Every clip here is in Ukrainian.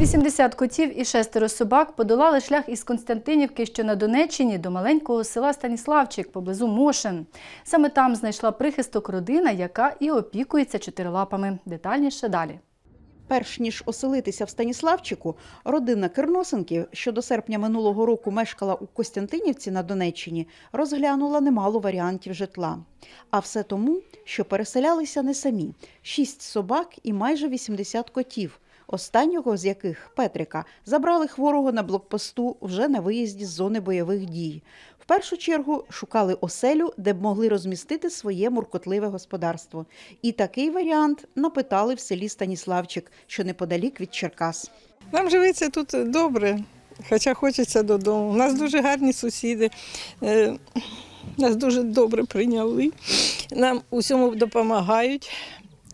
80 котів і шестеро собак подолали шлях із Константинівки, що на Донеччині, до маленького села Станіславчик поблизу Мошен. Саме там знайшла прихисток родина, яка і опікується чотирилапами. Детальніше далі. Перш ніж оселитися в Станіславчику, родина Керносенків, що до серпня минулого року мешкала у Костянтинівці на Донеччині, розглянула немало варіантів житла. А все тому, що переселялися не самі: шість собак і майже 80 котів. Останнього з яких Петрика забрали хворого на блокпосту вже на виїзді з зони бойових дій. В першу чергу шукали оселю, де б могли розмістити своє муркотливе господарство. І такий варіант напитали в селі Станіславчик, що неподалік від Черкас. Нам живеться тут добре, хоча хочеться додому. У нас дуже гарні сусіди, е, нас дуже добре прийняли, нам усьому допомагають.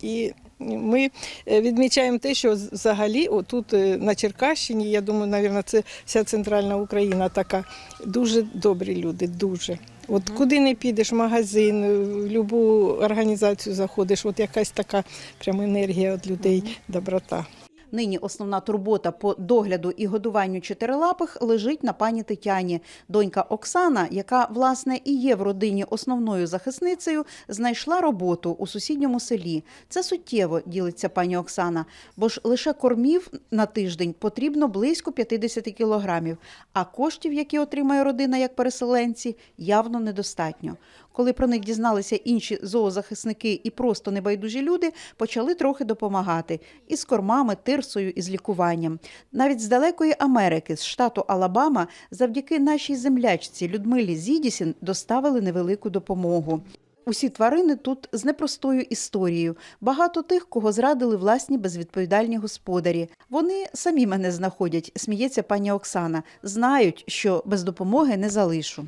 І ми е, відмічаємо те, що взагалі тут на Черкащині, я думаю, навірно, це вся центральна Україна така. Дуже добрі люди, дуже. От куди не підеш, в магазин, в будь-яку організацію заходиш, от якась така прям енергія від людей, доброта. Нині основна турбота по догляду і годуванню чотирилапих лежить на пані Тетяні. Донька Оксана, яка власне і є в родині основною захисницею, знайшла роботу у сусідньому селі. Це суттєво ділиться пані Оксана, бо ж лише кормів на тиждень потрібно близько 50 кілограмів, а коштів, які отримає родина як переселенці, явно недостатньо. Коли про них дізналися інші зоозахисники і просто небайдужі люди, почали трохи допомагати із кормами, тирсою і з лікуванням. Навіть з далекої Америки, з штату Алабама, завдяки нашій землячці Людмилі Зідісін доставили невелику допомогу. Усі тварини тут з непростою історією. Багато тих, кого зрадили власні безвідповідальні господарі. Вони самі мене знаходять, сміється пані Оксана. Знають, що без допомоги не залишу.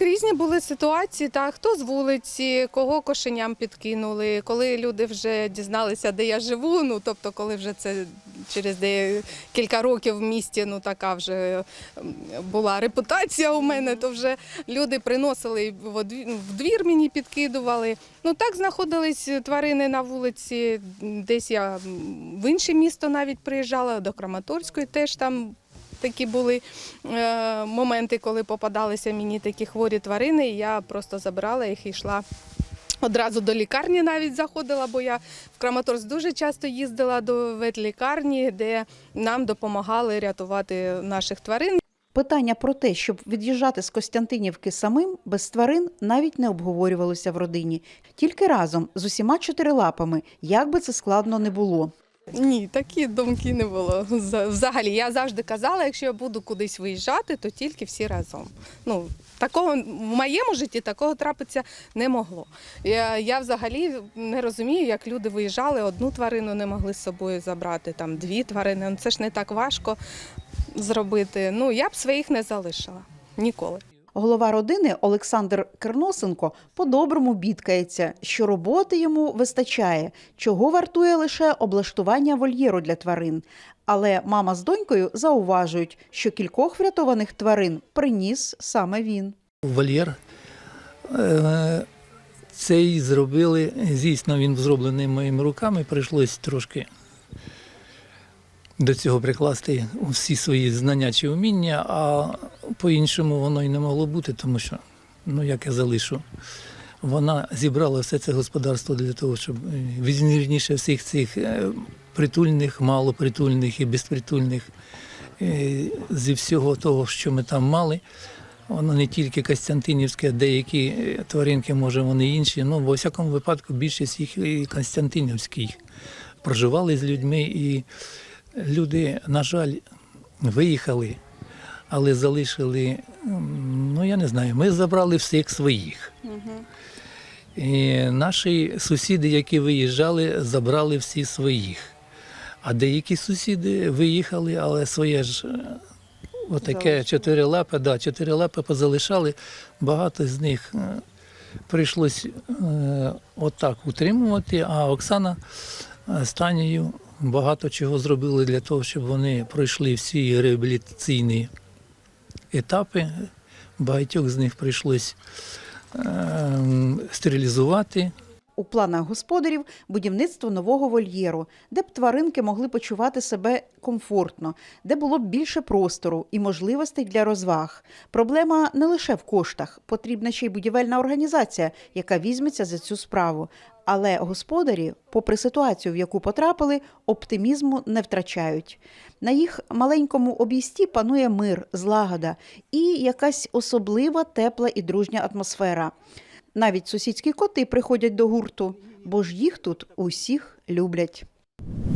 Різні були ситуації, так хто з вулиці, кого кошеням підкинули, коли люди вже дізналися, де я живу. Ну тобто, коли вже це через де кілька років в місті, ну така вже була репутація у мене, то вже люди приносили в в двір мені підкидували. Ну так знаходились тварини на вулиці. Десь я в інше місто навіть приїжджала до Краматорської, теж там такі були е, моменти, коли попадалися мені такі хворі тварини, і я просто забирала їх і йшла. Одразу до лікарні навіть заходила, бо я в Краматорськ дуже часто їздила до ветлікарні, де нам допомагали рятувати наших тварин. Питання про те, щоб від'їжджати з Костянтинівки самим без тварин, навіть не обговорювалося в родині. Тільки разом з усіма чотирилапами, як би це складно не було. Ні, такі думки не було. Взагалі, я завжди казала, якщо я буду кудись виїжджати, то тільки всі разом. Ну, такого в моєму житті такого трапитися не могло. Я, я взагалі не розумію, як люди виїжджали, одну тварину не могли з собою забрати, там дві тварини. Ну, це ж не так важко зробити. Ну, я б своїх не залишила ніколи. Голова родини Олександр Керносенко по-доброму бідкається, що роботи йому вистачає, чого вартує лише облаштування вольєру для тварин. Але мама з донькою зауважують, що кількох врятованих тварин приніс саме він. Вольєр. Е, Цей зробили, звісно, він зроблений моїми руками, прийшлось трошки до цього прикласти всі свої знання чи вміння, а по-іншому воно і не могло бути, тому що, ну як я залишу, вона зібрала все це господарство для того, щоб е, вірніше всіх цих е, притульних, малопритульних і безпритульних е, зі всього того, що ми там мали. Воно не тільки Костянтинівське, деякі тваринки, може, вони інші. Ну, во всякому випадку, більшість їх і Константинівських проживали з людьми, і люди, на жаль, виїхали, але залишили, ну я не знаю, ми забрали всіх своїх. І наші сусіди, які виїжджали, забрали всі своїх. А деякі сусіди виїхали, але своє ж е, отаке чотирилапе, да, чотирилапе позалишали. Багато з них е, прийшлось е, отак утримувати, а Оксана з Танією багато чого зробили для того, щоб вони пройшли всі реабілітаційні етапи. Багатьох з них прийшлось е, стерилізувати. У планах господарів будівництво нового вольєру, де б тваринки могли почувати себе комфортно, де було б більше простору і можливостей для розваг. Проблема не лише в коштах, потрібна ще й будівельна організація, яка візьметься за цю справу. Але господарі, попри ситуацію, в яку потрапили, оптимізму не втрачають. На їх маленькому обійсті панує мир, злагода і якась особлива тепла і дружня атмосфера. Навіть сусідські коти приходять до гурту, бо ж їх тут усіх люблять.